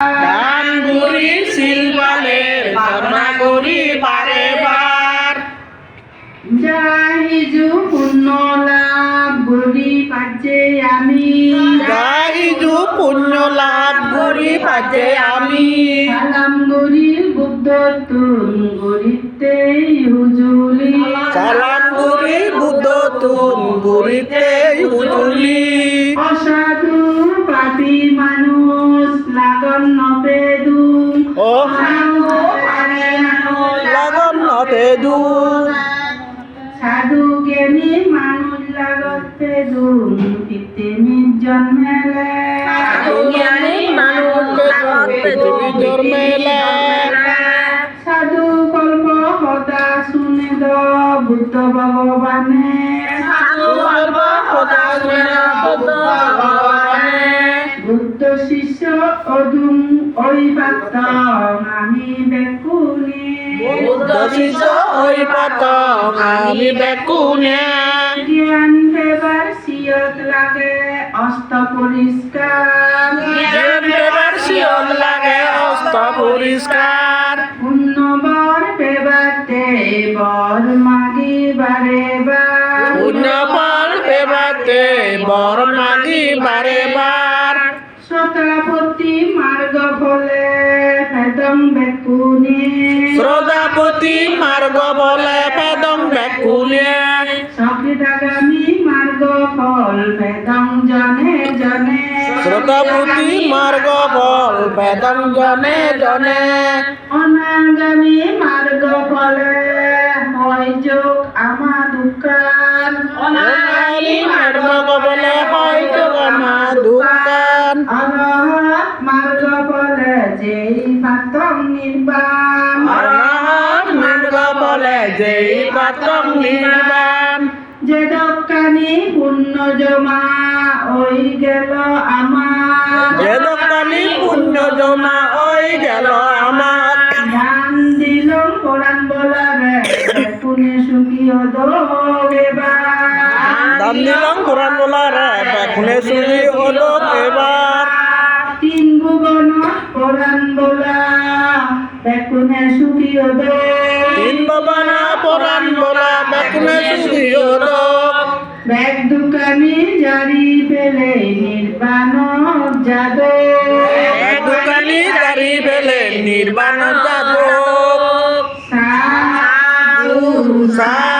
ডানগুড়ি শিলবালের ধর্মাগুড়ি বারে বার। যাইজু পুণ্য লাভ পাচ্ছে আমি। পুণ্য লাভ গুড়ি পাচ্ছে আমি। সালাম বুদ্ধ তুন গরিতে হুজুলি। সালাম গুড়ি বুদ্ধ তুন গুড়িতে হুজুলি। অসাধু পাপি মানুষ লাগন নপে দুম। ও। লগন নতে দু সাধু জ্ঞানী মানুষ লাগতে দুম। পিতে জন্মেলে সাধু জ্ঞানী মানুষ লাগতে পৃথিবীর মেলে। সাধু কল্প সদা শুনে দ বুদ্ধ ভগবানে। গর্ব সদা শুনে বুদ্ধ ভগবানে। শিষ্য অধুম ওই পাত্র আমি বেকুনি বুদ্ধ শিষ্য ওই পাতং আমি বেকুনে জ্ঞান পেবার সিয়ত লাগে অস্ত পরিষ্কার। জ্ঞান পেবার শিয়র লাগে অস্ত পরিষ্কার। পুণ্যবর পেবাতে বর মাগি বারে। বার পুণ্য ফল পেবাতে বর মাগি বারে বার। শতাপতি মার্গ ফলে পেদম বেকুনি। শ্রদ্ধাপতি মার্গ বলে পেদং বেকুনে। সকিদাগামী মার্গ ফল পেদম জনে জনে। শ্রদ্ধাপতি মার্গ বল পেদং জনে জনে। অনাগামী মার্গ ফলে হয় যোগ আমা দোকান অনাগামী মার্গ বলে নির্বাণ। মার্গ বলে যেই পাতং নির্বাণ। যে দোকানি পুণ্য জমা ওই গেল আমার। যে দোকানি পুণ্য জমা ওই গেল আমার। ধান দিল কোরআন বলারে পুনে সুখী হতো এবার। দাম দিলাম কোরআন বলারে শুনি হলো এবার। তিন ভুবন বলা ব্যাগ দোকানি জারি পেলে নির্বাণ দোকানি দাঁড়ি পেলে নির্বাণ যাব সাধু সা